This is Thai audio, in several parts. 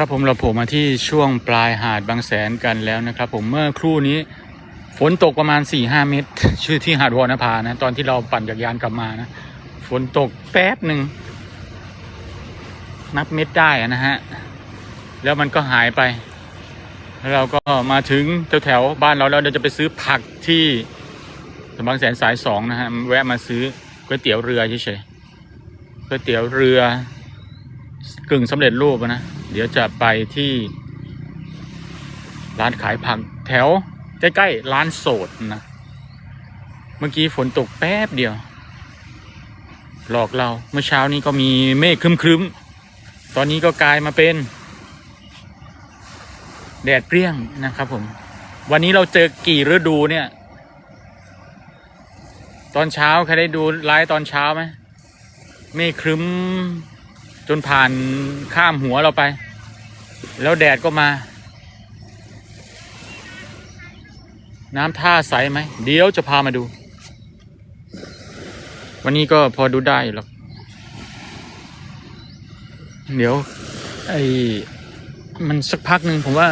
ครับผมเราโผล่มาที่ช่วงปลายหาดบางแสนกันแล้วนะครับผมเมื่อครู่นี้ฝนตกประมาณ4ี่ห้าเมตร ชื่อที่หาดวอนภานะ ตอนที่เราปั่นจักรยานกลับมานะฝนตกแป๊บหนึ่งนับเม็ดได้นะฮะ แล้วมันก็หายไป แล้วเราก็มาถึงแถวแถวบ้านเราแล้วเราจะไปซื้อผักที่บางแสนสายสองนะฮะแวะมาซื้อก๋วยเตี๋ยวเรือเฉยๆก๋วยเตี๋ยวเรือกึ่งสำเร็จรูปนะ เดี๋ยวจะไปที่ ร้านขายผักแถว ใกล้ๆร้านโสดนะ เมื่อกี้ฝนตกแป๊บเดียว หลอกเราเมื่อเช้านี้ก็มีเมฆครึ้มๆ ตอนนี้ก็กลายมาเป็น แดดเปรี้ยงนะครับผม วันนี้เราเจอกี่ฤดูเนี่ย ตอนเช้าใครได้ดูไลฟ์ตอนเช้าไหมเมฆครึ้ม จนผ่านข้ามหัวเราไป แล้วแดดก็มา น้ำท่าใสไหม เดี๋ยวจะพามาดู วันนี้ก็พอดูได้หรอก เดี๋ยว ไอ้มันสักพักหนึ่งผมว่า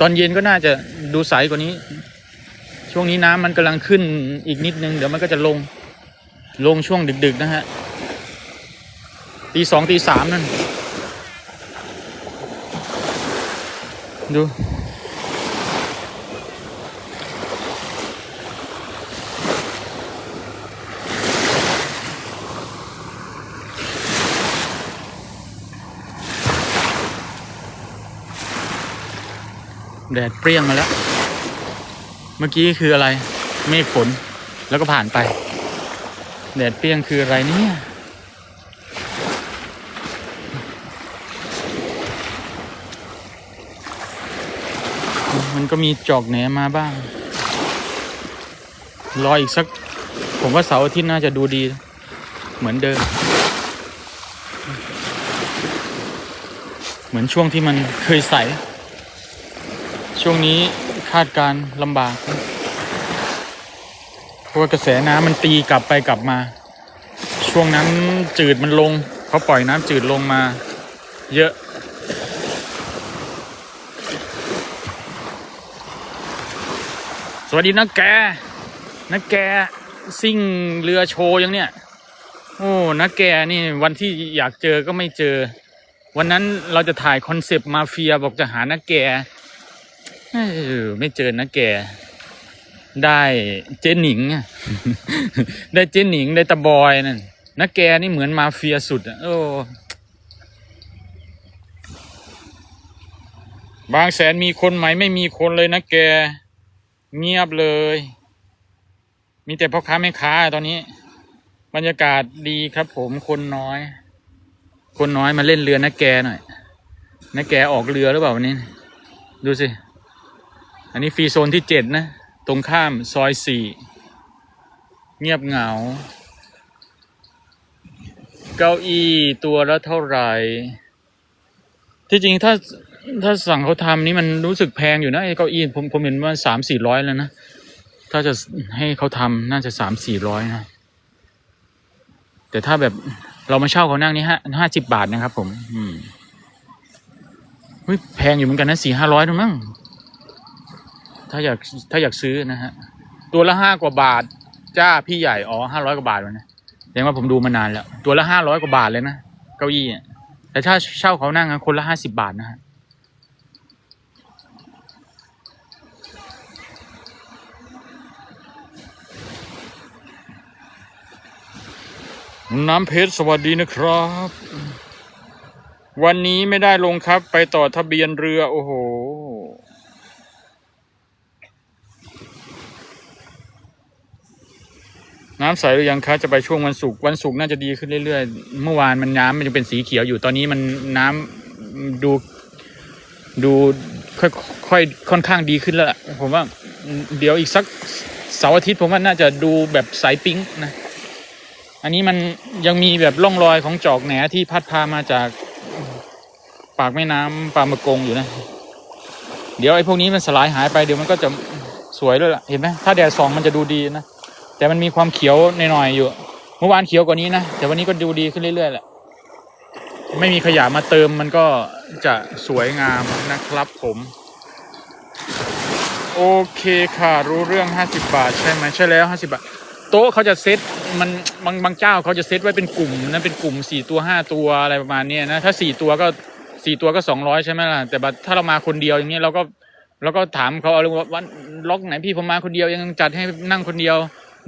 ตอนเย็นก็น่าจะดูใสกว่านี้ ช่วงนี้น้ำมันกำลังขึ้นอีกนิดนึง เดี๋ยวมันก็จะลงลงช่วงดึก ๆ นะฮะ ตีสองตีสามนั่น ดู แดดเปรี้ยงมาแล้ว เมื่อกี้คืออะไร เมฆฝน แล้วก็ผ่านไป แดดเปรี้ยงคืออะไรเนี่ย มันก็มีจอกแหนมาบ้าง รออีกสัก ผมว่าเสาร์อาทิตย์น่าจะดูดีเหมือนเดิม เหมือนช่วงที่มันเคยใส ช่วงนี้คาดการลำบาก เพราะว่ากระแสน้ำมันตีกลับไปกลับมา ช่วงนั้นจืดมันลงเขาปล่อยน้ำจืดลงมา เยอะ สวัสดีนะแกนะแกซิ่งเรือโชว์ยังเนี่ย โอ้นะแกนี่วันที่อยากเจอก็ไม่เจอ วันนั้นเราจะถ่ายคอนเซปต์มาเฟียบอกจะหานะแกไม่เจอนะแก ได้เจนหนิงได้เจนหนิงได้ตะบอยนั่นนะแกนี่เหมือนมาเฟียสุดอะโอ้บางแสนมีคนไหมไม่มีคนเลยนะแก เงียบเลย มีแต่พ่อค้าแม่ค้าตอนนี้ บรรยากาศดีครับผมคนน้อย คนน้อยมาเล่นเรือนะแกหน่อยนะแกออกเรือหรือเปล่าวันนี้ ดูสิ อันนี้ฟรีโซนที่เจ็ดนะ ตรงข้ามซอยสี่เงียบเหงา เก้าอี้ตัวละเท่าไหร่ ที่จริงถ้า ถ้าสั่งเขาทำนี่มันรู้สึกแพงอยู่นะไอ้เก้าอี้ผมผมเห็นว่าสามสี่ร้อยแล้วนะ ถ้าจะให้เขาทำน่าจะสามสี่ร้อยนะ แต่ถ้าแบบเรามาเช่าเขานั่งนี่ฮะห้าสิบบาทนะครับ ผม อืมเฮ้ยแพงอยู่เหมือนกันนะสี่ห้าร้อยนึงมั้งถ้าอยากถ้าอยากซื้อนะฮะ ตัวละห้ากว่าบาท จ้าพี่ใหญ่อ๋อห้าร้อยกว่าบาทวะนะแสดงว่าผมดูมานานแล้ว ตัวละห้าร้อยกว่าบาทเลยนะเก้าอี้แต่ถ้าเช่าเขานั่งคนละห้าสิบบาทนะฮะ น้ำเพชรสวัสดีนะครับ วันนี้ไม่ได้ลงครับ ไปต่อทะเบียนเรือ โอ้โห น้ำใสหรือยังคะจะไปช่วงวันศุกร์วันศุกร์น่าจะดีขึ้นเรื่อยๆ เมื่อวานมันน้ำมันยังเป็นสีเขียวอยู่ตอนนี้มันน้ำดูดูค่อยค่อยค่อนข้างดีขึ้นแล้วผมว่า เดี๋ยวอีกสักเสาร์อาทิตย์ผมว่าน่าจะดูแบบใสปิ๊งนะ อันนี้มันยังมีแบบร่องรอยของจอกแหนที่พัดพามาจากปากแม่น้ำปามะกงอยู่นะ เดี๋ยวไอ้พวกนี้มันสลายหายไปเดี๋ยวมันก็จะสวยด้วยล่ะเห็นไหมถ้าแดดส่องมันจะดูดีนะแต่มันมีความเขียวหน่อยๆอยู่ เมื่อวานเขียวกว่านี้นะแต่วันนี้ก็ดูดีขึ้นเรื่อยๆแหละไม่มีขยะมาเติมมันก็จะสวยงามนะครับผม โอเคค่ะรู้เรื่อง 50 บาท ใช่ไหมใช่แล้ว 50 บาท โต๊ะเขาจะเซตมันบางบางเจ้าเขาจะเซตไว้เป็นกลุ่มนะเป็นกลุ่ม4ตัว5ตัวอะไรประมาณนี้นะถ้า4ตัวก็4ตัวก็200ใช่ไหมล่ะแต่บัดถ้าเรามาคนเดียวอย่างเงี้ยเราก็เราก็ถามเขาเอาเลยว่าวันล็อกไหนพี่ผมมาคนเดียวยังจัดให้นั่งคนเดียว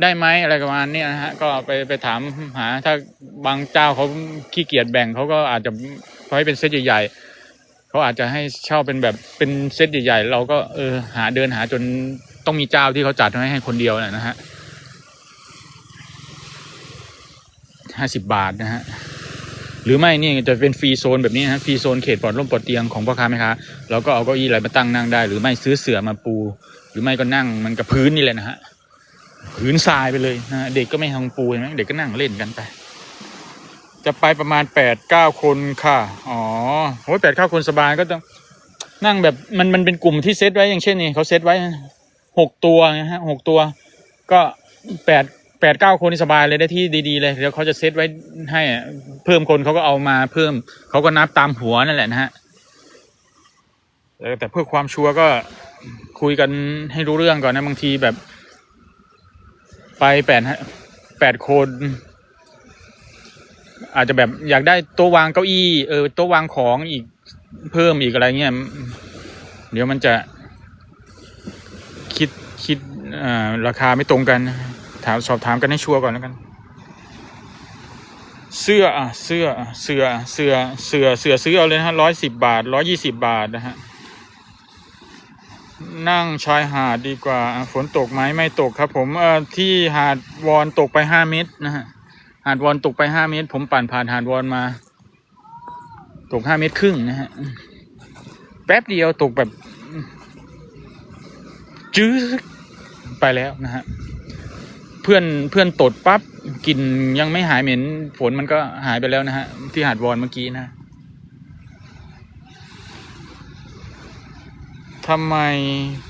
ได้ไหมอะไรประมาณนี้นะฮะก็ไปไปถามหา ถ้าบางเจ้าเขาขี้เกียจแบ่งเขาก็อาจจะเขาให้เป็นเซตใหญ่ๆเขาอาจจะให้เช่าเป็นแบบเป็นเซตใหญ่ๆเราก็เออหาเดินหาจนต้องมีเจ้าที่เขาจัดให้ให้คนเดียวนะฮะ ห้าสิบบาทนะฮะหรือไม่นี่จะเป็นฟรีโซนแบบนี้นะฟรีโซนเขตปลอดร่มปลอดเตียงของพ่อค้าแม่ค้าเราก็เอาเก้าอี้อะไรมาตั้งนั่งได้ หรือไม่ซื้อเสื่อมาปู หรือไม่ก็นั่งมันกับพื้นนี่แหละนะฮะพื้นทรายไปเลยนะเด็กก็ไม่ทำปูเห็นไหมเด็กก็นั่งเล่นกันไป จะไปประมาณแปดเก้าคนค่ะอ๋อโอ้ยแปดเก้าคนสบายก็ต้องนั่งแบบมันมันเป็นกลุ่มที่เซตไว้อย่างเช่นนี่เขาเซตไว้หกตัวนะฮะหกตัว ก็แปด แปดเก้าคนนี่สบายเลยได้ที่ดีๆเลย เดี๋ยวเขาจะเซตไว้ให้เพิ่มคนเขาก็เอามาเพิ่ม เขาก็นับตามหัวนั่นแหละนะฮะแต่เพื่อความชัวร์ก็คุยกันให้รู้เรื่องก่อนนะบางทีแบบ ไปแปดแปดคนอาจจะแบบอยากได้โต๊ะวางเก้าอี้เออโต๊ะวางของอีกเพิ่มอีกอะไรเงี้ยเดี๋ยวมันจะคิดคิดราคาไม่ตรงกัน ถามสอบถามกันให้ชัวร์ก่อนแล้วกัน เสื้ออะเสื้ออะเสื้อเสื้อเสื้อเสื้อซื้อเอาเลยนะฮะร้อยสิบบาทร้อยี่สิบบาทนะฮะนั่งชายหาดดีกว่า ฝนตกไหมไม่ตกครับ ผมเอ่อที่หาดวอนตกไปห้าเมตรนะฮะหาดวอนตกไปห้าเมตร ผมปั่นผ่านหาดวอนมา ตกห้าเมตรครึ่งนะฮะแป๊บเดียวตกแบบจื้อไปแล้วนะฮะ เพื่อนเพื่อนตดปั๊บกลิ่นยังไม่หายเหม็นฝนมันก็หายไปแล้วนะฮะ ที่หาดวอนเมื่อกี้นะทำไม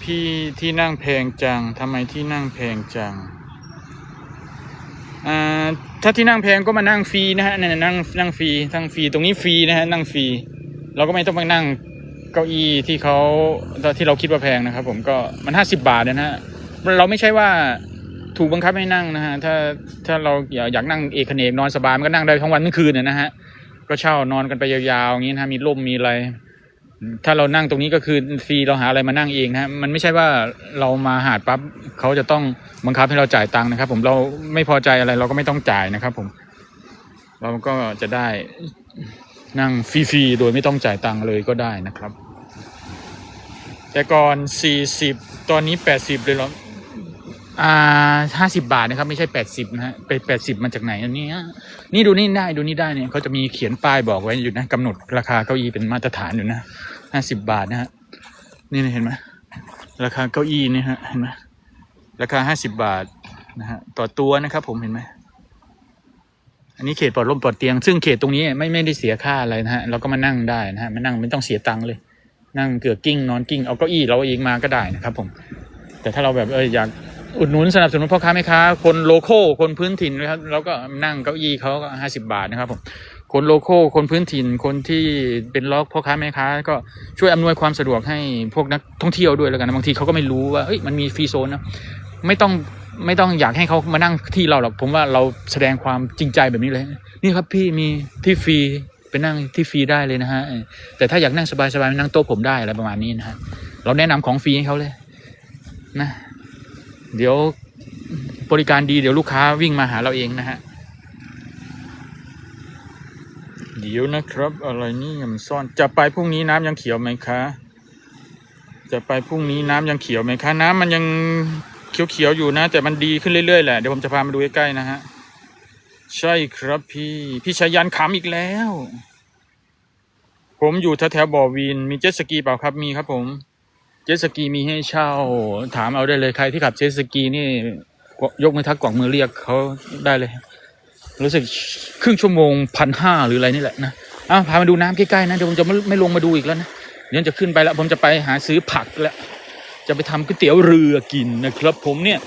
พี่ที่นั่งแพงจังทำไมที่นั่งแพงจังอ่าถ้าที่นั่งแพงก็มานั่งฟรีนะฮะนี่ยนั่งนั่งฟรีทั้งฟรีตรงนี้ฟรีนะฮะนั่งฟรีเราก็ไม่ต้องไปนั่งเก้าอี้ที่เขาที่เราคิดว่าแพงนะครับ ผมก็มันห้าสิบาทนะฮะเราไม่ใช่ว่า ถูกบังคับให้นั่งนะฮะถ้าถ้าเราอยากอยากนั่งเอกเนกนอนสบายมันก็นั่งได้ทั้งวันทั้งคืนนะฮะก็เช่านอนกันไปยาวๆอย่างนี้นะมีร่มมีอะไร ถ้าเรานั่งตรงนี้ก็คือฟรีเราหาอะไรมานั่งเองนะฮะมันไม่ใช่ว่าเรามาหาดปั๊บเขาจะต้องบังคับให้เราจ่ายตังค์นะครับ ผมเราไม่พอใจอะไร เราก็ไม่ต้องจ่ายนะครับ ผม เราก็จะได้นั่งฟรีๆโดยไม่ต้องจ่ายตังค์เลยก็ได้นะครับ แต่ก่อนสี่สิบตอนนี้แปดสิบเลยเหรอ อ่าห้าสิบาทนะครับ ไม่ใช่แปดสิบนะฮะไปแปดสิบมาจากไหนอันนี้นี่ดูนี่ได้ดูนี่ได้เนี่ยเขาจะมีเขียนป้ายบอกไว้อยู่นะกำหนดราคาเก้าอี้เป็นมาตรฐานอยู่นะห้าสิบาทนะฮะนี่เห็นไหมราคาเก้าอี้นี่ฮะเห็นไหมราคาห้าสิบาทนะฮะต่อตัวนะครับผมเห็นไหมอันนี้เขตปลอดร่มปลอดเตียง ซึ่งเขตตรงนี้ไม่ไม่ได้เสียค่าอะไรนะฮะเราก็มานั่งได้นะฮะมานั่งไม่ต้องเสียตังค์เลย นั่งเกือกกิ้งนอนกิ้งเอาเก้าอี้เราเองมาก็ได้นะครับ ผม แต่ถ้าเราแบบเอออยาก อุดหนุนสนับสนุนพ่อค้าแม่ค้าคนโลโก้คนพื้นถิ่นนะครับเราก็นั่งเก้าอี้เขาก็ห้าสิบาทนะครับผมคนโลโก้คนพื้นถิ่นคนที่เป็นล็อกพ่อค้าแม่ค้า ก็ช่วยอำนวยความสะดวกให้พวกนักท่องเที่ยวด้วยแล้วกันนะบางทีเขาก็ไม่รู้ว่าเอ้ยมันมีฟรีโซนนะไม่ต้องไม่ต้องอยากให้เขามานั่งที่เราหรอกผมว่าเราแสดงความจริงใจแบบนี้เลย นี่ครับพี่มีที่ฟรีไปนั่งที่ฟรีได้เลยนะฮะแต่ถ้าอยากนั่งสบายๆนั่งโต๊ะผมได้อะไรประมาณนี้นะฮะเราแนะนำของฟรีให้เขาเลย นะ เดี๋ยวบริการดีเดี๋ยวลูกค้าวิ่งมาหาเราเองนะฮะ เดี๋ยวนะครับ อะไรนี่มันซ่อนจะไปพรุ่งนี้น้ำยังเขียวไหมคะ จะไปพรุ่งนี้น้ำยังเขียวไหมคะ น้ำมันยังเขียวๆอยู่นะ แต่มันดีขึ้นเรื่อยๆแหละเดี๋ยวผมจะพามาดูใกล้ๆนะฮะใช่ครับพี่พี่ชายันขำอีกแล้ว ผมอยู่แถวๆบ่อวินมีเจ็ตสกีเปล่าครับมีครับผม เจ็ตสกีมีให้เช่า ถามเอาได้เลยใครที่ขับเจ็ตสกีนี่ยกมือทักกวักมือเรียกเขาได้เลย รู้สึกครึ่งชั่วโมงพันห้าหรืออะไรนี่แหละนะอ้าวพามาดูน้ำใกล้ๆนะเดี๋ยวผมจะไม่ไม่ลงมาดูอีกแล้วนะเดี๋ยวจะขึ้นไปแล้วผมจะไปหาซื้อผักแล้วจะไปทำก๋วยเตี๋ยวเรือกินนะครับ ผมเนี่ย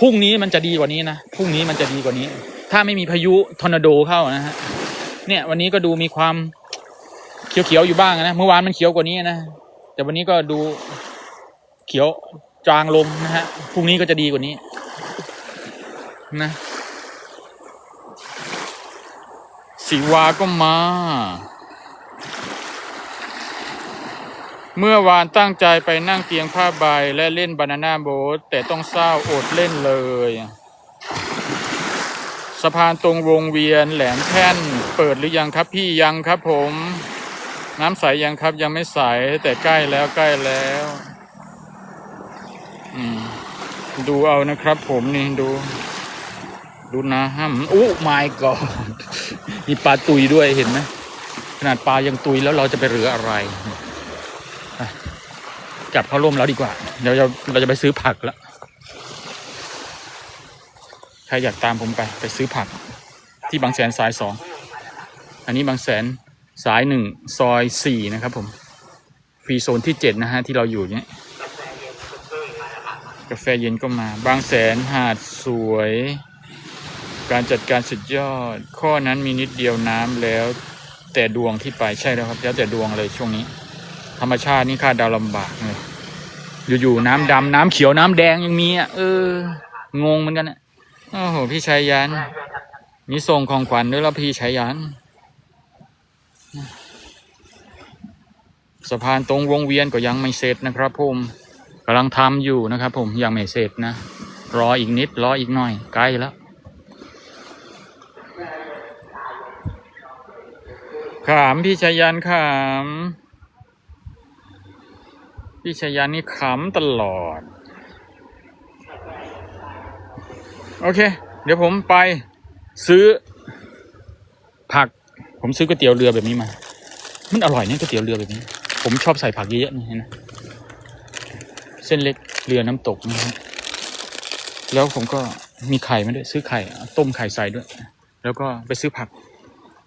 พรุ่งนี้มันจะดีกว่านี้นะพรุ่งนี้มันจะดีกว่านี้ ถ้าไม่มีพายุทอร์นาโดเข้านะฮะเนี่ยวันนี้ก็ดูมีความเขียวๆอยู่บ้างนะเมื่อวานมันเขียวกว่านี้นะแต่วันนี้ก็ดู ขียวจางลงนะฮะพรุ่งนี้ก็จะดีกว่านี้ นะสีวาก็มา เมื่อวานตั้งใจไปนั่งเตียงผ้าใบและเล่นบานาน่าโบ๊ทแต่ต้องเศร้าอดเล่นเลยสะพานตรงวงเวียนแหลมแท่น เปิดหรือยังครับพี่ยังครับผม น้ำใสยังครับยังไม่ใสแต่ใกล้แล้วใกล้แล้ว ดูเอานะครับผมนี่ดู ดูนะฮัมโอ้ my god มีปลาตุยด้วยเห็นไหมขนาดปลายังตุยแล้วเราจะไปเหลืออะไรจับเข้าร่มแล้วดีกว่า เดี๋ยวเราเราจะไปซื้อผักแล้วใครอยากตามผมไปไปซื้อผัก ที่บางแสนสายสองอันนี้บางแสนสายหนึ่งซอยสี่นะครับผม ฟรีโซนที่เจ็ดนะฮะที่เราอยู่เนี้ย กาแฟเย็นก็มา บางแสนหาดสวย การจัดการสุดยอด ข้อนั้นมีนิดเดียวน้ำแล้ว แต่ดวงที่ไปใช่แล้วครับ แล้วแต่ดวงเลยช่วงนี้ ธรรมชาตินี่คาดเดาลำบากเลยอยู่ๆน้ำดำน้ำเขียวน้ำแดงยังมีอะเออ งงเหมือนกันอะโอ้โหพี่ชัยยันมีส่งของขวัญด้วยแล้วพี่ชัยยันสะพานตรงวงเวียนก็ยังไม่เสร็จนะครับผม กำลังทำอยู่นะครับ ผมยังไม่เสร็จนะ รออีกนิด รออีกหน่อย ใกล้แล้ว ขามพี่ชายันขาม พี่ชายันนี่ขำตลอด โอเค เดี๋ยวผมไปซื้อ ผัก ผมซื้อก๋วยเตี๋ยวเรือแบบนี้มา มันอร่อยเนี่ยก๋วยเตี๋ยวเรือแบบนี้ ผมชอบใส่ผักเยอะๆนี่นะ ส้นเล็กเรือน้ำตกนะฮะแล้วผมก็มีไข่มาด้วยซื้อไข่ ต้มไข่ใส่ด้วย แล้วก็ไปซื้อผัก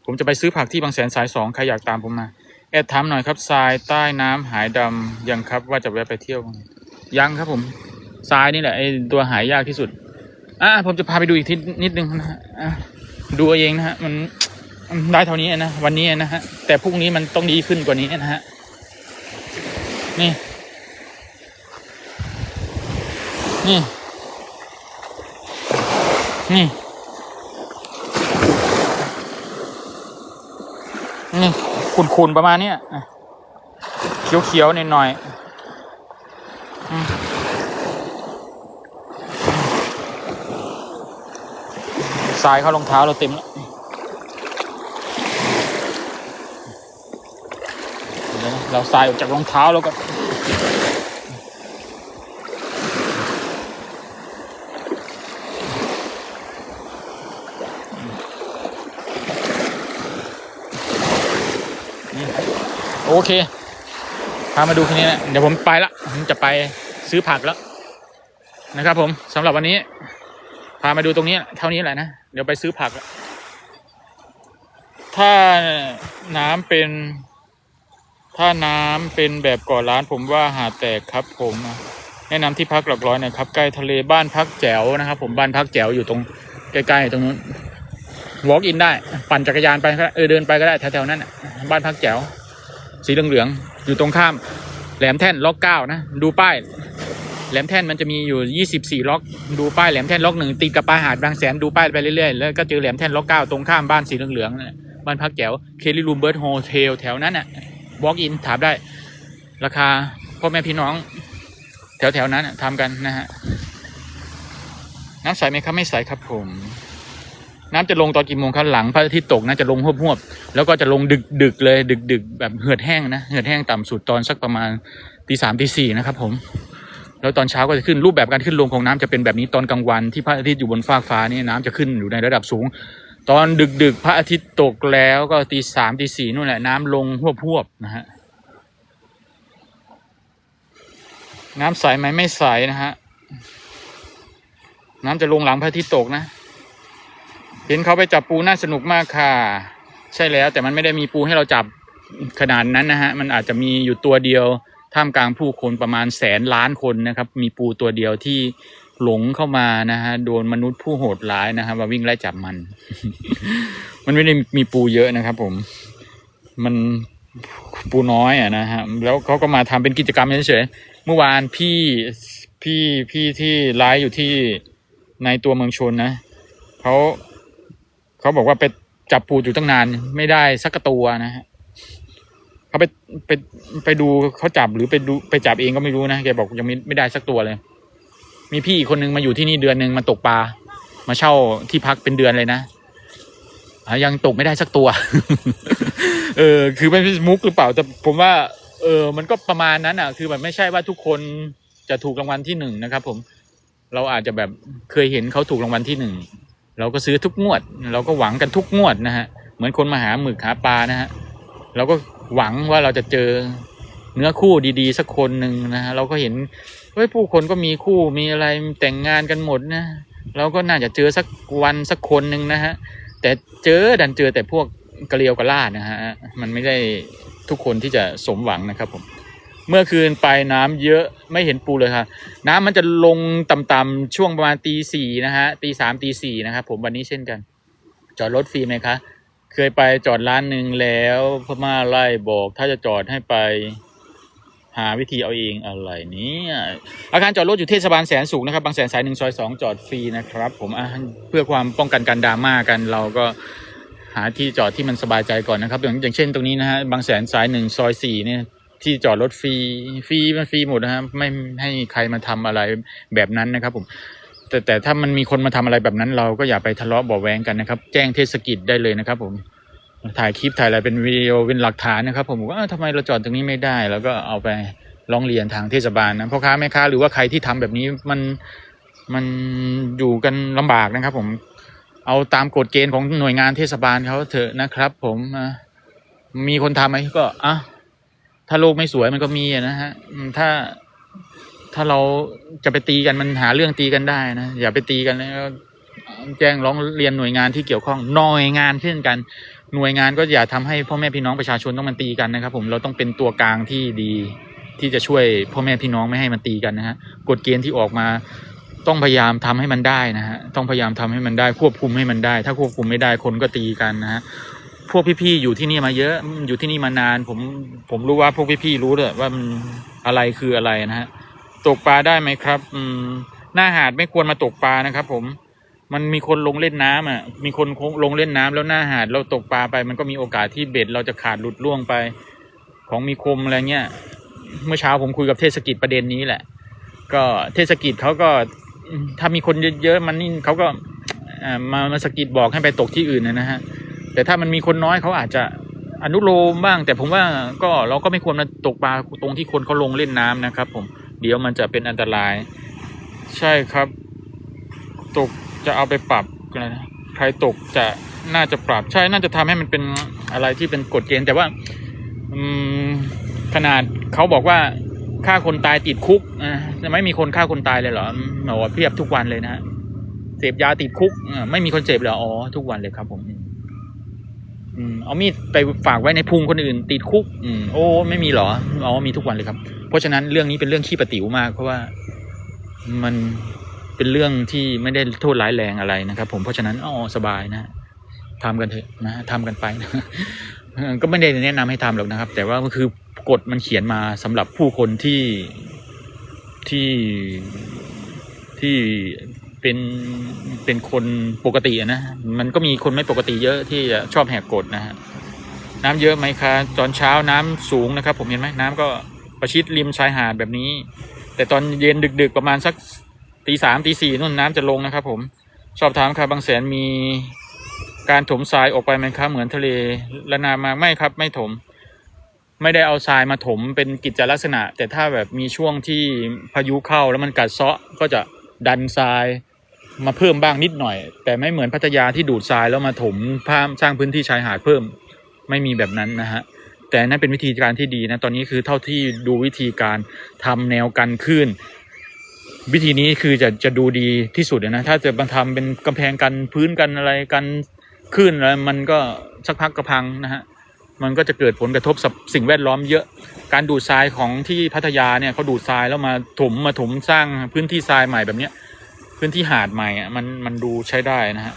ผมจะไปซื้อผักที่บางแสนสายสองใครอยากตามผมมา แอดถามหน่อยครับทรายใต้น้ำหายดำยังครับว่าจะแวะไปเที่ยว ยังครับผมทรายนี่แหละไอตัวหายยากที่สุดอะผมจะพาไปดูอีกทีนิดนึงนะฮะดูเองนะฮะมันได้เท่านี้นะวันนี้นะฮะแต่พรุ่งนี้มันต้องดีขึ้นกว่านี้นะฮะนี่ นี่ นี่ นี่ขุนๆประมาณเนี้ยอะเขียวๆหน่อยๆอืมทรายเข้ารองเท้าเราเต็มแล้วเดี๋ยวนะเราทรายออกจากรองเท้าแล้วก็ โอเค พามาดูแค่นี้นะ เดี๋ยวผมไปละ ผมจะไปซื้อผักแล้ว นะครับผมสำหรับวันนี้ พามาดูตรงนี้เท่านี้แหละนะ เดี๋ยวไปซื้อผักละถ้าน้ำเป็น ถ้าน้ำเป็นแบบก่อร้าน ผมว่าหาแตกครับผมแนะนำที่พักหลักร้อยนะครับ ใกล้ทะเลบ้านพักแจ๋วนะครับ ผมบ้านพักแจ๋วอยู่ตรงใกล้ๆตรงนู้น walk in ได้ ปั่นจักรยานไปก็ได้เออเดินไปก็ได้แถวๆนั้นบ้านพักแจ๋ว สีเหลืองๆอยู่ตรงข้าม แหลมแท่นล็อกเก้านะ ดูป้าย แหลมแท่นมันจะมีอยู่ยี่สิบสี่ล็อก ดูป้ายแหลมแท่นล็อกหนึ่งติดกับปลาหาดบางแสนดูป้ายไปเรื่อยๆแล้วก็เจอแหลมแท่นล็อกเก้าตรงข้ามบ้านสีเหลืองๆนะบ้านพักแจ๋วเคลิลูมเบิร์ดโฮเทลแถวนั้นน่ะ walk in ถามได้ ราคาพ่อแม่พี่น้อง แถวๆนั้นนะทำกันนะฮะน้ำใสไหมครับไม่ใสครับผม น้ำจะลงตอนกี่โมงครับหลังพระอาทิตย์ตกนะจะลงหวบๆแล้วก็จะลงดึกดึกๆเลยดึกดึกๆแบบเหือดแห้งนะเหือดแห้งต่ำสุดตอนสักประมาณตีสามตีสี่นะครับผมแล้วตอนเช้าก็จะขึ้นรูปแบบการขึ้นลงของน้ำจะเป็นแบบนี้ตอนกลางวันที่พระอาทิตย์อยู่บนฟากฟ้านี่น้ำจะขึ้นอยู่ในระดับสูง ตอนดึกดึกๆพระอาทิตย์ตกแล้วก็ตีสามตีสี่นู่นแหละน้ำลงหวบๆนะฮะน้ำใสไหมไม่ใสนะฮะน้ำจะลงหลังพระอาทิตย์ตกนะ เห็นเขาไปจับปูน่าสนุกมากค่ะ ใช่แล้วแต่มันไม่ได้มีปูให้เราจับขนาดนั้นนะฮะมันอาจจะมีอยู่ตัวเดียวท่ามกลางผู้คนประมาณแสนล้านคนนะครับ มีปูตัวเดียวที่หลงเข้ามานะฮะโดนมนุษย์ผู้โหดร้ายนะครับมาวิ่งไล่จับมัน มันไม่ได้มีปูเยอะนะครับ ผม มันปูน้อยอะนะฮะแล้วเขาก็มาทำเป็นกิจกรรมเฉยๆเมื่อวานพี่พี่พี่ที่ไลฟ์อยู่ที่ในตัวเมืองชนนะเขา เขาบอกว่าไปจับปูอยู่ตั้งนานไม่ได้สักตัวนะฮะเขาไปไปไปดูเขาจับหรือไปดูไปจับเองก็ไม่รู้นะแกบอกยังไม่ไม่ได้สักตัวเลย มีพี่อีกคนนึงมาอยู่ที่นี่เดือนหนึ่งมาตกปลามาเช่าที่พักเป็นเดือนเลยนะอะยังตกไม่ได้สักตัว เออ คือไม่ใช่มุกหรือเปล่าแต่ผมว่า เออ มันก็ประมาณนั้นอะ คือแบบไม่ใช่ว่าทุกคนจะถูกรางวัลที่หนึ่งนะครับ ผม เราอาจจะแบบเคยเห็นเขาถูกรางวัลที่หนึ่ง เราก็ซื้อทุกงวด เราก็หวังกันทุกงวดนะฮะเหมือนคนมาหาหมึกหาปลานะฮะเราก็หวังว่าเราจะเจอเนื้อคู่ดีๆ สักคนหนึ่งนะฮะเราก็เห็นเฮ้ยผู้คนก็มีคู่มีอะไรแต่งงานกันหมดนะเราก็น่าจะเจอสักวันสักคนหนึ่งนะฮะแต่เจอดันเจอแต่พวกกระเลียวกระลาดนะฮะมันไม่ได้ทุกคนที่จะสมหวังนะครับผม เมื่อคืนไปน้ำเยอะไม่เห็นปูเลยค่ะน้ำมันจะลงต่ำๆช่วงประมาณตีสี่นะฮะตีสามตีสี่นะครับผมวันนี้เช่นกัน จอดรถฟรีไหมคะ เคยไปจอดร้านหนึ่งแล้วพม่าไล่บอกถ้าจะจอดให้ไปหาวิธีเอาเองอะไรนี่ยอาคารจอดรถอยู่เทศบาลแสนสูงนะครับบางแสนสายหนึ่งซอยสองจอดฟรีนะครับ ผมเพื่อความป้องกันการดราม่ากันเราก็หาที่จอดที่มันสบายใจก่อนนะครับ อย่างเช่นตรงนี้นะฮะบางแสนสายหนึ่งซอยสี่เนี่ย ที่จอดรถฟรีฟรีมันฟรีหมดนะครับไม่ให้ใครมาทำอะไรแบบนั้นนะครับผมแต่แต่ถ้ามันมีคนมาทำอะไรแบบนั้น เราก็อย่าไปทะเลาะบาะแวงกันนะครับ แจ้งเทศกิจได้เลยนะครับ ผมถ่ายคลิปถ่ายอะไรเป็นวิดีโอเป็นหลักฐานนะครับผมว่าทำไมเราจอดตรงนี้ไม่ได้ แล้วก็เอาไปร้องเรียนทางเทศบาลนะพ่อค้าแม่ค้าหรือว่าใครที่ทำแบบนี้มันมันอยู่กันลำบากนะครับ ผมเอาตามกฎเกณฑ์ของหน่วยงานเทศบาลเขาเถอะนะครับ ผมมีคนทำไหมก็อะ ถ้าโลกไม่สวยมันก็มีนะฮะถ้าถ้าเราจะไปตีกันมันหาเรื่องตีกันได้นะอย่าไปตีกันแล้วแจ้งร้องเรียนหน่วยงานที่เกี่ยวข้องหน่วยงานเช่นกัน หน่วยงานก็อย่าทำให้พ่อแม่พี่น้องประชาชนต้องมันตีกันนะครับ ผมเราต้องเป็นตัวกลางที่ดีที่จะช่วยพ่อแม่พี่น้องไม่ให้มันตีกันนะฮะกฎเกณฑ์ที่ออกมาต้องพยายามทำให้มันได้นะฮะต้องพยายามทำให้มันได้ควบคุมให้มันได้ ถ้าควบคุมไม่ได้คนก็ตีกันนะฮะ พวกพี่ๆอยู่ที่นี่มาเยอะ อยู่ที่นี่มานาน ผมผมรู้ว่าพวกพี่ๆรู้เลยว่ามันอะไรคืออะไรนะฮะตกปลาได้ไหมครับ อืม หน้าหาดไม่ควรมาตกปลานะครับ ผม มันมีคนลงเล่นน้ำอะ มีคนลงเล่นน้ำแล้วหน้าหาดเราตกปลาไป มันก็มีโอกาสที่เบ็ดเราจะขาดหลุดล่วงไป ของมีคมอะไรเงี้ย เมื่อเช้าผมคุยกับเทศกิจประเด็นนี้แหละ ก็เทศกิจเขาก็ถ้ามีคนเยอะๆมันนี่เขาก็อ่ามามาสกิดบอกให้ไปตกที่อื่นนะฮะ แต่ถ้ามันมีคนน้อยเขาอาจจะอนุโลมบ้าง แต่ผมว่าก็เราก็ไม่ควรมาตกปลาตรงที่คนเขาลงเล่นน้ำนะครับ ผมเดี๋ยวมันจะเป็นอันตราย ใช่ครับ ตกจะเอาไปปรับอะไรนะใครตกจะน่าจะปรับใช่น่าจะทำให้มันเป็นอะไรที่เป็นกฎเกณฑ์แต่ว่าอืมขนาดเขาบอกว่าฆ่าคนตายติดคุกอ่าจะไม่มีคนฆ่าคนตายเลยเหรออืมอเพียบทุกวันเลยนะฮะเสพยาติดคุกอไม่มีคนเสพเหรออ๋อทุกวันเลยครับผม อืมเอามีดไปฝากไว้ในพุงคนอื่น ติดคุก อืมโอ้ ไม่มีเหรออ๋อมีทุกวันเลยครับ เพราะฉะนั้นเรื่องนี้เป็นเรื่องขี้ประติ๋วมาก เพราะว่ามันเป็นเรื่องที่ไม่ได้โทษร้ายแรงอะไรนะครับ ผมเพราะฉะนั้นอ๋อสบายนะทำกันเถอะนะทำกันไปนะก็ไม่ได้แนะนำให้ทำหรอกนะครับ แต่ว่ามันคือกฎมันเขียนมาสำหรับผู้คนที่ที่ที่ เป็นเป็นคนปกติอะนะ มันก็มีคนไม่ปกติเยอะที่จะชอบแหกกฎนะฮะน้ำเยอะไหมคะตอนเช้าน้ำสูงนะครับ ผมเห็นไหมน้ำก็ประชิดริมชายหาดแบบนี้ แต่ตอนเย็นดึก ๆ ประมาณสักตีสามตีสี่นู่นน้ำจะลงนะครับ ผมสอบถามค่ะบางแสนมีการถมทรายออกไปไหมครับเหมือนทะเลละนามาไม่ครับ ไม่ถม ไม่ได้เอาทรายมาถมเป็นกิจลักษณะ แต่ถ้าแบบมีช่วงที่พายุเข้าแล้วมันกัดเซาะก็จะดันทราย มาเพิ่มบ้างนิดหน่อย แต่ไม่เหมือนพัทยาที่ดูดทรายแล้วมาถมพามสร้างพื้นที่ชายหาดเพิ่มไม่มีแบบนั้นนะฮะแต่นั่นเป็นวิธีการที่ดีนะตอนนี้คือเท่าที่ดูวิธีการทำแนวกันคลื่นวิธีนี้คือจะจะดูดีที่สุดนะถ้าจะมาทำเป็นกำแพงกันพื้นกันอะไรกันคลื่นอะไรมันก็สักพักกระพังนะฮะมันก็จะเกิดผลกระทบกับสิ่งแวดล้อมเยอะ การดูดทรายของที่พัทยาเนี่ยเขาดูดทรายแล้วมาถมมาถมสร้างพื้นที่ทรายใหม่แบบเนี้ย พื้นที่หาดใหม่อะมันมันดูใช้ได้นะฮะ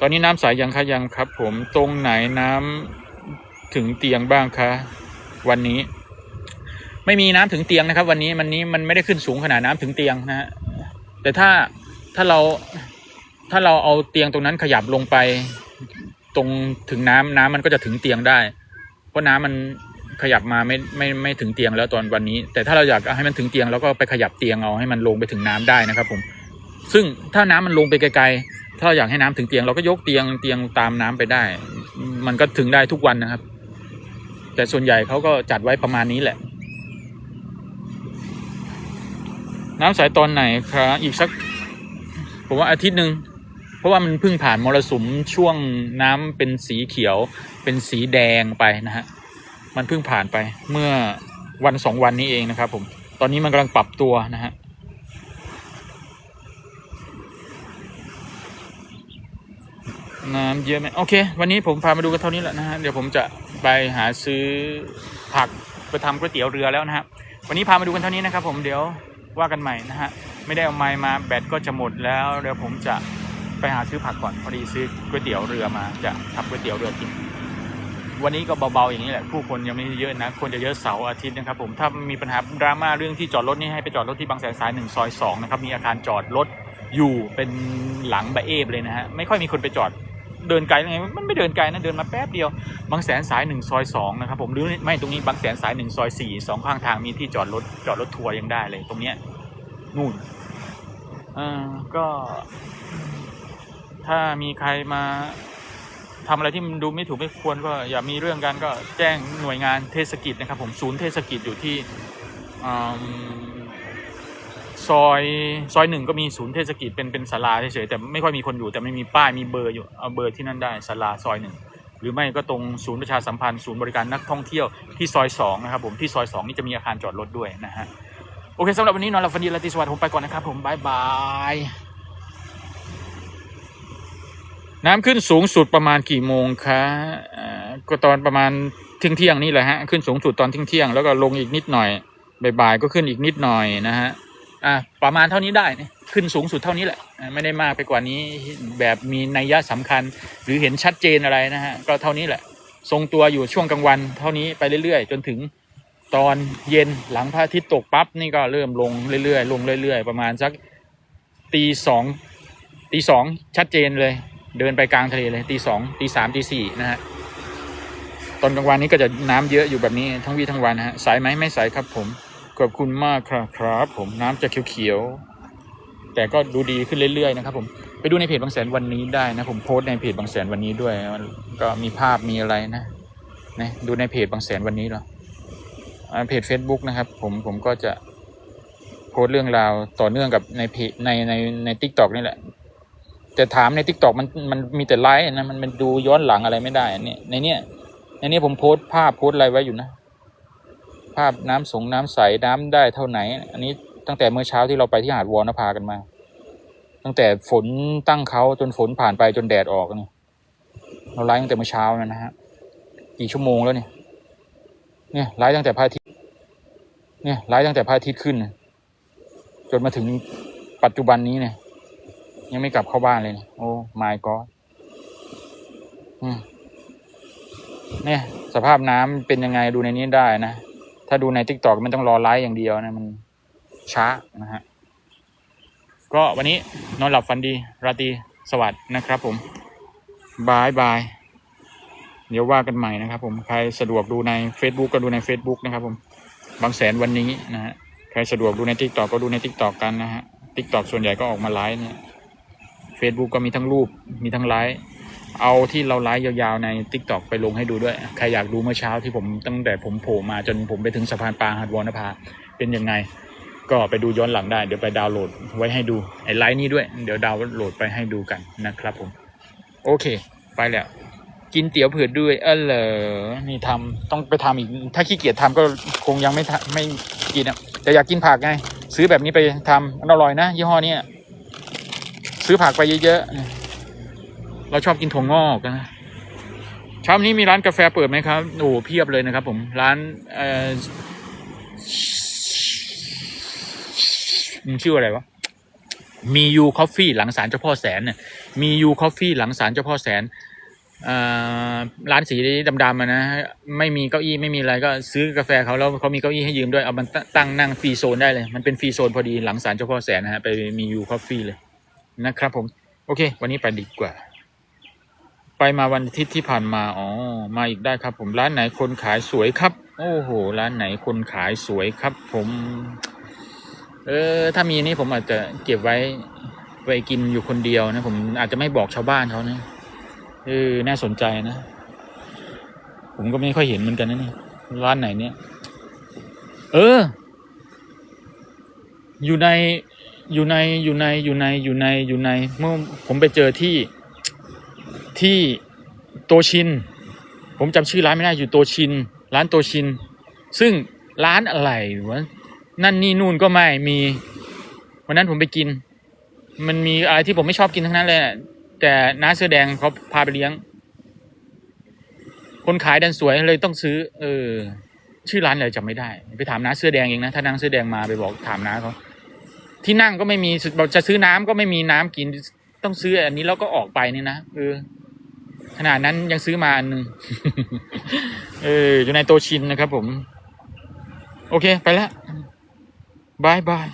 ตอนนี้น้ำใสยังคะยังครับ ผมตรงไหนน้ำถึงเตียงบ้างคะวันนี้ ไม่มีน้ำถึงเตียงนะครับ วันนี้มันนี้มันไม่ได้ขึ้นสูงขนาดน้ำถึงเตียงนะฮะแต่ถ้าถ้าเราถ้าเราเอาเตียงตรงนั้นขยับลงไป ตรงถึงน้ำน้ำมันก็จะถึงเตียงได้ เพราะน้ำมันขยับมาไม่ไม่ไม่ถึงเตียงแล้วตอนวันนี้ แต่ถ้าเราอยากให้มันถึงเตียงเราก็ไปขยับเตียงเอาให้มันลงไปถึงน้ำได้นะครับผม ซึ่งถ้าน้ำมันลงไปไกลๆ ถ้าเราอยากให้น้ำถึงเตียงเราก็ยกเตียงเตียงตามน้ำไปได้ มันก็ถึงได้ทุกวันนะครับ แต่ส่วนใหญ่เขาก็จัดไว้ประมาณนี้แหละ น้ำใสตอนไหนครับอีกสัก ผมว่าอาทิตย์หนึ่งเพราะว่ามันเพิ่งผ่านมรสุมช่วงน้ำเป็นสีเขียว เป็นสีแดงไปนะฮะมันเพิ่งผ่านไปเมื่อวันสองวันนี้เองนะครับ ผมตอนนี้มันกำลังปรับตัวนะฮะ น้ำเยอะไหมโอเค วันนี้ผมพามาดูกันเท่านี้แหละนะฮะเดี๋ยวผมจะไปหาซื้อผักไปทำก๋วยเตี๋ยวเรือแล้วนะฮะวันนี้พามาดูกันเท่านี้นะครับ ผมเดี๋ยวว่ากันใหม่นะฮะไม่ได้เอาไม้มาแบตก็จะหมดแล้วเดี๋ยวผมจะไปหาซื้อผักก่อนพอดีซื้อก๋วยเตี๋ยวเรือมาจะทำก๋วยเตี๋ยวเรือกินวันนี้ก็เบาๆอย่างนี้แหละผู้คนยังไม่เยอะนะควรจะเยอะเสาร์อาทิตย์นะครับผมถ้ามีปัญหาดราม่าเรื่องที่จอดรถนี่ให้ไปจอดรถที่บางแสนสายหนึ่งซอยสองนะครับมีอาคารจอดรถอยู่เป็นหลังบะเอฟเลยนะฮะไม่ค่อยมีคนไปจอด เดินไกลยังไงมันไม่เดินไกลนะเดินมาแป๊บเดียวบางแสนสายหนึ่งซอยสองนะครับผมหรือไม่ตรงนี้บางแสนสายหนึ่งซอยสี่สองข้างทางมีที่จอดรถจอดรถทัวร์ยังได้เลยตรงเนี้ยนู่นเออก็ ถ้ามีใครมาทำอะไรที่มันดูไม่ถูกไม่ควรก็อย่ามีเรื่องกันก็แจ้งหน่วยงานเทศกิจนะครับ ผมศูนย์เทศกิจอยู่ที่อืม ซอยซอยหนึ่งก็มีศูนย์เทศกิจเป็นเป็นศาลาเฉยๆแต่ไม่ค่อยมีคนอยู่แต่ไม่มีป้ายมีเบอร์อยู่เอาเบอร์ที่นั่นได้ศาลาซอยหนึ่งหรือไม่ก็ตรงศูนย์ประชาสัมพันธ์ศูนย์บริการนักท่องเที่ยวที่ซอยสองนะครับผมที่ซอยสองนี่จะมีอาคารจอดรถด้วยนะฮะโอเคสำหรับวันนี้นอนหลับฝันดีราตรีสวัสดิ์ผมไปก่อนนะครับผมบายบายน้ำขึ้นสูงสุดประมาณกี่โมงคะก็ตอนประมาณเที่ยงเที่ยงนี่แหละฮะขึ้นสูงสุดตอนเที่ยงเที่ยงแล้วก็ลงอีกนิดหน่อยบ่ายๆก็ขึ้นอีกนิดหน่อยนะฮะ อะประมาณเท่านี้ได้นะขึ้นสูงสุดเท่านี้แหละ ไม่ได้มากไปกว่านี้แบบมีนัยยะสำคัญ หรือเห็นชัดเจนอะไรนะฮะก็เท่านี้แหละ ทรงตัวอยู่ช่วงกลางวันเท่านี้ไปเรื่อยๆ จนถึงตอนเย็นหลังพระอาทิตย์ตกปั๊บนี่ก็เริ่มลงเรื่อยๆ ลงเรื่อยๆ ประมาณสักตีสองตีสองชัดเจนเลย เดินไปกลางทะเลเลยตีสองตีสามตีสี่นะฮะตอนกลางวันนี้ก็จะน้ำเยอะอยู่แบบนี้ทั้งวี่ทั้งวันนะฮะใสไหมไม่ใสครับผม ขอบคุณมากครับครับ ผมน้ำจะเขียวๆแต่ก็ดูดีขึ้นเรื่อยๆนะครับ ผมไปดูในเพจบางแสนวันนี้ได้นะผมโพสในเพจบางแสนวันนี้ด้วยก็มีภาพมีอะไรนะนะดูในเพจบางแสนวันนี้เหรอเพจ Facebook นะครับ ผมผมก็จะโพสเรื่องราวต่อเนื่องกับในเพจในในในทิกตอกนี่แหละ แต่ถามในทิกตอกมันมันมีแต่ไลค์นะมันมันดูย้อนหลังอะไรไม่ได้อันนี้ในเนี้ยในนี้ผมโพสภาพโพสอะไรไว้อยู่นะ ภาพน้ำสงน้ำใสน้ำได้เท่าไหน อันนี้ตั้งแต่เมื่อเช้าที่เราไปที่หาดวอนภากันมา ตั้งแต่ฝนตั้งเขาจนฝนผ่านไปจนแดดออกนี่เราไลฟ์ตั้งแต่เมื่อเช้านะนะฮะกี่ชั่วโมงแล้วเนี่ย เนี่ยไลฟ์ตั้งแต่พระอาทิตย์เนี่ยไลฟ์ตั้งแต่พระอาทิตย์ขึ้น จนมาถึงปัจจุบันนี้เนี่ย ยังไม่กลับเข้าบ้านเลยเนี่ยโอ้ my god เนี่ย สภาพน้ำเป็นยังไงดูในนี้ได้นะ ถ้าดูในทิกตอกมันต้องรอไลฟ์อย่างเดียวนะมันช้านะฮะ ก็วันนี้นอนหลับฝันดี ราตรีสวัสดิ์นะครับผมบายบาย เดี๋ยวว่ากันใหม่นะครับผมใครสะดวกดูใน Facebook ก็ดูใน Facebook นะครับผมบางแสนวันนี้นะฮะใครสะดวกดูในทิกตอกก็ดูในทิกตอกกันนะฮะทิกตอกส่วนใหญ่ก็ออกมาไลฟ์เนี่ย Facebook ก็มีทั้งรูปมีทั้งไลฟ์ เอาที่เราไลฟ์ยาวๆใน Tik t o อกไปลงให้ดูด้วย ใครอยากดูเมื่อเช้าที่ผมตั้งแต่ผมโผล่มาจนผมไปถึงสะพานปลาหาดวอนภาเป็นยังไง ก็ไปดูย้อนหลังได้ เดี๋ยวไปดาวน์โหลดไว้ให้ดูไอ้ไลฟ์นี้ด้วย เดี๋ยวดาวน์โหลดไปให้ดูกันนะครับผม โอเค ไปแล้ว กินเตี๋ยวเผือกด้วย เออเหรอนี่ทำต้องไปทำอีก ถ้าขี้เกียจทำก็คงยังไม่ไม่กินอะแต่อยากกินผักไง ซื้อแบบนี้ไปทำอร่อยนะยี่ห้อนี้ซื้อผักไปเยอะๆ เราชอบกินถั่วงอกนะเช้านี้มีร้านกาแฟเปิดไหมครับโอ้เพียบเลยนะครับ ผมร้านเออชื่ออะไรวะมียูคอฟฟี่หลังศาลเจ้าพ่อแสนเนี่ยมียูคอฟฟี่หลังศาลเจ้าพ่อแสนอ่าร้านสีดำๆอะนะไม่มีเก้าอี้ไม่มีอะไรก็ซื้อกาแฟเขาแล้วเขามีเก้าอี้ให้ยืมด้วยเอามันตตั้งนั่งฟรีโซนได้เลย มันเป็นฟรีโซนพอดีหลังศาลเจ้าพ่อแสนนะฮะไปมียูคอฟฟี่เลยนะครับผม โอเค วันนี้ไปดีกว่า ไปมาวันอาทิตย์ที่ผ่านมา อ๋อ มาอีกได้ครับ ผมร้านไหนคนขายสวยครับ โอ้โห ร้านไหนคนขายสวยครับ ผม เออ ถ้ามีนี่ผมอาจจะเก็บไว้ไว้กินอยู่คนเดียวนะ ผมอาจจะไม่บอกชาวบ้านเขานะเออน่าสนใจนะ ผมก็ไม่ค่อยเห็นเหมือนกันนะนี่ร้านไหนเนี่ย เออ อยู่ในอยู่ในอยู่ในอยู่ในอยู่ในอยู่ในเมื่อผมไปเจอที่ ที่โตชิน ผมจำชื่อร้านไม่ได้อยู่โตชิน ร้านโตชิน ซึ่งร้านอะไรวะนั่นนี่นู่นก็ไม่มีวันนั้นผมไปกิน มันมีอะไรที่ผมไม่ชอบกินทั้งนั้นเลยอะแต่น้าเสื้อแดงเขาพาไปเลี้ยง คนขายดันสวยเลยต้องซื้อ เออ ชื่อร้านอะไรจำไม่ได้ ไปถามน้าเสื้อแดงเองนะถ้าน้าเสื้อแดงมาไปบอกถามน้าเขาที่นั่งก็ไม่มีบอกจะซื้อน้ำก็ไม่มีน้ำกินต้องซื้ออันนี้แล้วก็ออกไปนี่นะเออ ขนาดนั้นยังซื้อมาอันหนึ่งเอออยู่ในโตชินนะครับผม โอเคไปแล้วบายบาย